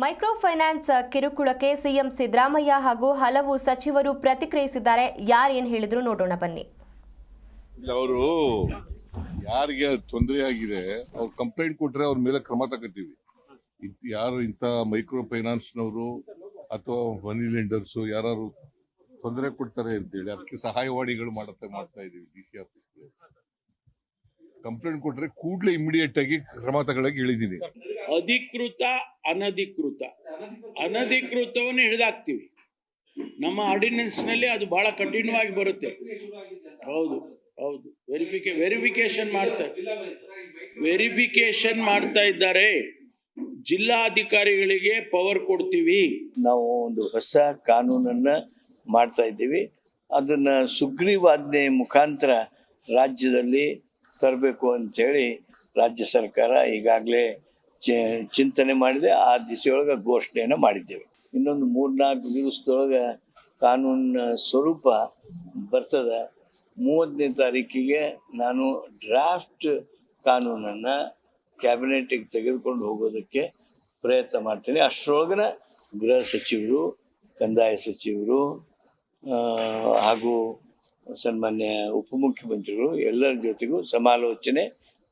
Micro finance ಕಿರುಕುಳಕ್ಕೆ CM Siddaramaiah ಹಾಗೂ ಹಲವು ಸಚಿವರು ಪ್ರತಿಕ್ರಿಯಿಸಿದ್ದಾರೆ. ಯಾರೇನು ಹೇಳಿದ್ರು ನೋಡೋಣ ಬನ್ನಿ. ಅವರು ಯಾರಿಗೆ ತೊಂದರೆ ಆಗಿದೆ, ಅವ್ರು ಕಂಪ್ಲೇಂಟ್ ಕೊಟ್ರೆ ಅವ್ರ ಮೇಲೆ ಕ್ರಮ ತಗೋತೀವಿ. ಯಾರು ಇಂಥ ಮೈಕ್ರೋ ಫೈನಾನ್ಸ್ನವರು ಅಥವಾ ಮನಿ ಲೆಂಡರ್ಸ್ ಯಾರು ತೊಂದರೆ ಕೊಡ್ತಾರೆ ಅಂತೇಳಿ, ಅದಕ್ಕೆ ಸಹಾಯವಾಣಿಗಳು ಮಾಡುತ್ತೆ, ಮಾಡ್ತಾ ಇದ್ದೀವಿ ಡಿ ಸಿ ಆಫೀಸ್ ಕಂಪ್ಲೇಂಟ್ ಕೊಟ್ರೆ ಕೂಡಲೇ ಇಮಿಡಿಯೇಟ್ ಆಗಿ ಕ್ರಮ ತಗೊಳ್ಳೋಕೆ ಹೇಳಿದೀನಿ ಅಧಿಕೃತ, ಅನಧಿಕೃತ. ಅನಧಿಕೃತವನ್ನು ಹಿಡಿದಾಕ್ತಿವಿ. ನಮ್ಮ ಆರ್ಡಿನೆನ್ಸ್ನಲ್ಲಿ ಅದು ಬಹಳ ಕಠಿಣವಾಗಿ ಬರುತ್ತೆ. ಹೌದು ಹೌದು. ವೆರಿಫಿಕೇ ವೆರಿಫಿಕೇಶನ್ ಮಾಡ್ತಾ ವೆರಿಫಿಕೇಶನ್ ಮಾಡ್ತಾ ಇದ್ದಾರೆ. ಜಿಲ್ಲಾಧಿಕಾರಿಗಳಿಗೆ ಪವರ್ ಕೊಡ್ತೀವಿ. ನಾವು ಒಂದು ಹೊಸ ಕಾನೂನನ್ನ ಮಾಡ್ತಾ ಇದ್ದೀವಿ. ಅದನ್ನ ಸುಗ್ರೀವಾಜ್ಞೆ ಮುಖಾಂತರ ರಾಜ್ಯದಲ್ಲಿ ತರಬೇಕು ಅಂತೇಳಿ ರಾಜ್ಯ ಸರ್ಕಾರ ಈಗಾಗಲೇ ಚಿಂತನೆ ಮಾಡಿದೆ, ಆ ದಿಸೆಯೊಳಗೆ ಘೋಷಣೆಯನ್ನು ಮಾಡಿದ್ದೇವೆ. ಇನ್ನೊಂದು ಮೂರ್ನಾಲ್ಕು ದಿವಸದೊಳಗೆ ಕಾನೂನಿನ ಸ್ವರೂಪ ಬರ್ತದ. ಮೂವತ್ತನೇ ತಾರೀಕಿಗೆ ನಾನು ಡ್ರಾಫ್ಟ್ ಕಾನೂನನ್ನು ಕ್ಯಾಬಿನೆಟಿಗೆ ತೆಗೆದುಕೊಂಡು ಹೋಗೋದಕ್ಕೆ ಪ್ರಯತ್ನ ಮಾಡ್ತೀನಿ. ಅಷ್ಟರೊಳಗನ ಗೃಹ ಸಚಿವರು, ಕಂದಾಯ ಸಚಿವರು ಹಾಗೂ ಸನ್ಮಾನ್ಯ ಉಪಮುಖ್ಯಮಂತ್ರಿಗಳು ಎಲ್ಲರ ಜೊತೆಗೂ ಸಮಾಲೋಚನೆ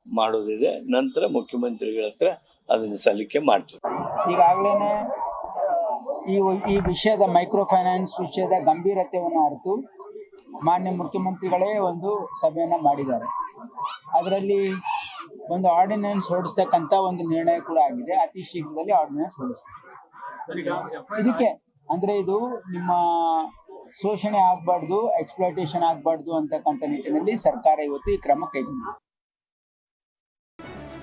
ಮಾಡೋದಿದೆ. ನಂತರ ಮುಖ್ಯಮಂತ್ರಿಗಳ ಹತ್ರ ಅದನ್ನು ಸಲ್ಲಿಕೆ ಮಾಡ್ತೀವಿ. ಈಗಾಗಲೇ ಈ ಈ ವಿಷಯದ ಮೈಕ್ರೋ ಫೈನಾನ್ಸ್ ವಿಷಯದ ಗಂಭೀರತೆಯನ್ನು ಅರಿತು ಮಾನ್ಯ ಮುಖ್ಯಮಂತ್ರಿಗಳೇ ಒಂದು ಸಭೆಯನ್ನ ಮಾಡಿದ್ದಾರೆ. ಅದರಲ್ಲಿ ಒಂದು ಆರ್ಡಿನೆನ್ಸ್ ಹೊರಡಿಸ್ತಕ್ಕಂಥ ಒಂದು ನಿರ್ಣಯ ಕೂಡ ಆಗಿದೆ. ಅತಿ ಶೀಘ್ರದಲ್ಲಿ ಆರ್ಡಿನೆನ್ಸ್ ಹೊರಡಿಸ್ತಾರೆ ಇದಕ್ಕೆ ಅಂದ್ರೆ ಇದು ನಿಮ್ಮ ಶೋಷಣೆ ಆಗಬಾರ್ದು ಎಕ್ಸ್ಪ್ಲೋಟೇಷನ್ ಆಗಬಾರ್ದು ಅಂತಕ್ಕಂಥ ನಿಟ್ಟಿನಲ್ಲಿ ಸರ್ಕಾರ ಇವತ್ತು ಈ ಕ್ರಮ ಕೈಗೊಂಡಿದೆ.